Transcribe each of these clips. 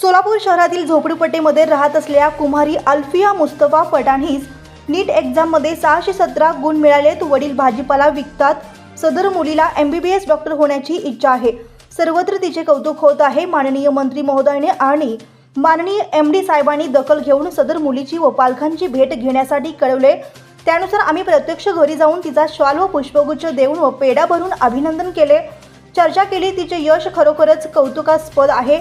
सोलापूर शहरातील झोपडीपट्टीमध्ये राहत असलेल्या कुमारी अल्फिया मुस्तफा पठाणीस नीट एक्झाममध्ये सहाशे सतरा गुण मिळालेत. वडील भाजीपाला विकतात. सदर मुलीला M B B S doctor होण्याची इच्छा आहे. सर्वत्र तिचे कौतुक होत आहे. माननीय मंत्री महोदयाने आणि माननीय एम डी साहेबांनी दखल घेऊन सदर मुलीची व पालकांची भेट घेण्यासाठी कळवले. त्यानुसार आम्ही प्रत्यक्ष घरी जाऊन तिचा श्वाल व पुष्पगुच्छ देऊन व पेढा भरून अभिनंदन केले. चर्चा केली. तिचे यश खरोखरच कौतुकास्पद आहे.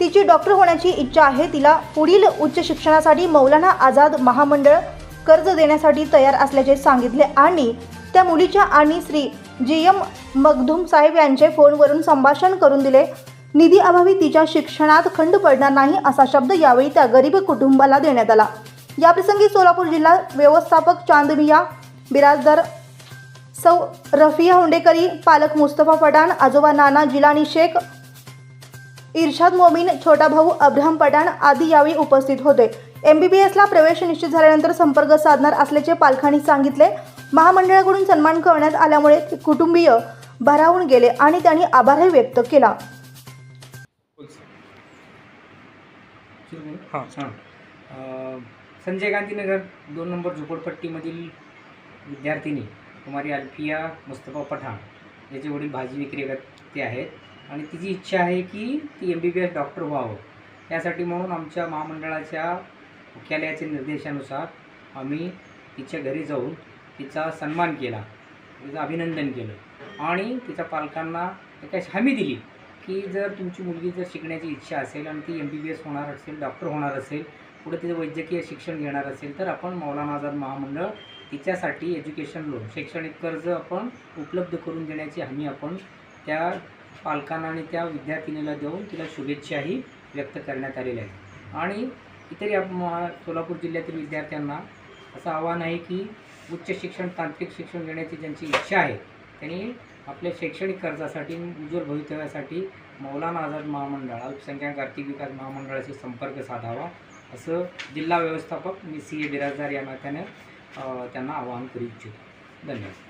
तिची डॉक्टर होण्याची इच्छा आहे. तिला पुढील उच्च शिक्षणासाठी मौलाना आझाद महामंडळ कर्ज देण्यासाठी तयार असल्याचे सांगितले आणि त्या मुलीच्या आणि श्री जी एम मखदूम साहेब यांचे फोनवरून संभाषण करून दिले. निधी अभावी तिच्या शिक्षणात खंड पडणार नाही असा शब्द यावेळी त्या गरीब कुटुंबाला देण्यात आला. याप्रसंगी सोलापूर जिल्हा व्यवस्थापक चांदमिया बिराजदार सौ रफिया हुंडेकरी पालक मुस्तफा पठाण आजोबा नाना जिलानी शेख इर्शाद मोमीन छोटा भाऊ अब्राहम पठाण आदी यावेळी उपस्थित होते. एम बी बी एसला प्रवेश निश्चित झाल्यानंतर संपर्क साधणार असल्याचे पालकांनी सांगितले. महामंडळाकडून सन्मान करण्यात आल्यामुळे ते कुटुंबीय भारावून गेले आणि त्यांनी आभारही व्यक्त केला. संजय गांधीनगर दोन नंबर झोपडपट्टीमधील विद्यार्थिनी कुमारी अल्फिया मुस्तफा पठाण याचे वडील भाजी विक्रेते आहेत. आणि तिची इच्छा आहे की ती M B B S doctor व्हावं. त्यासाठी म्हणून आमच्या महामंडळाच्या मुख्यालयाच्या निर्देशानुसार आम्ही तिच्या घरी जाऊन तिचा सन्मान केला तिचं अभिनंदन केलं. आणि तिच्या पालकांना एक हमी दिली की जर तुमची मुलगी जर शिकण्याची इच्छा असेल आणि ती एम बी बी एस होणार असेल डॉक्टर होणार असेल पुढे तिचं वैद्यकीय शिक्षण घेणार असेल तर आपण मौलाना आझाद महामंडळ तिच्यासाठी एज्युकेशन लोन शैक्षणिक कर्ज आपण उपलब्ध करून देण्याची हमी आपण त्या पालकांना आणि त्या विद्यार्थिनीला देऊन तिला शुभेच्छाही व्यक्त करण्यात आलेल्या आहेत. आणि इतर या म- सोलापूर जिल्ह्यातील विद्यार्थ्यांना असं आव्हान आहे की उच्च शिक्षण तांत्रिक शिक्षण घेण्याची ज्यांची इच्छा आहे त्यांनी आपल्या शैक्षणिक कर्जासाठी उज्ज्वल भवितव्यासाठी मौलाना आझाद महामंडळ अल्पसंख्याक आर्थिक विकास महामंडळाशी संपर्क साधावा असं जिल्हा व्यवस्थापक मी सी ए बिराजदार या नात्याने त्यांना आवाहन करू इच्छितो. धन्यवाद.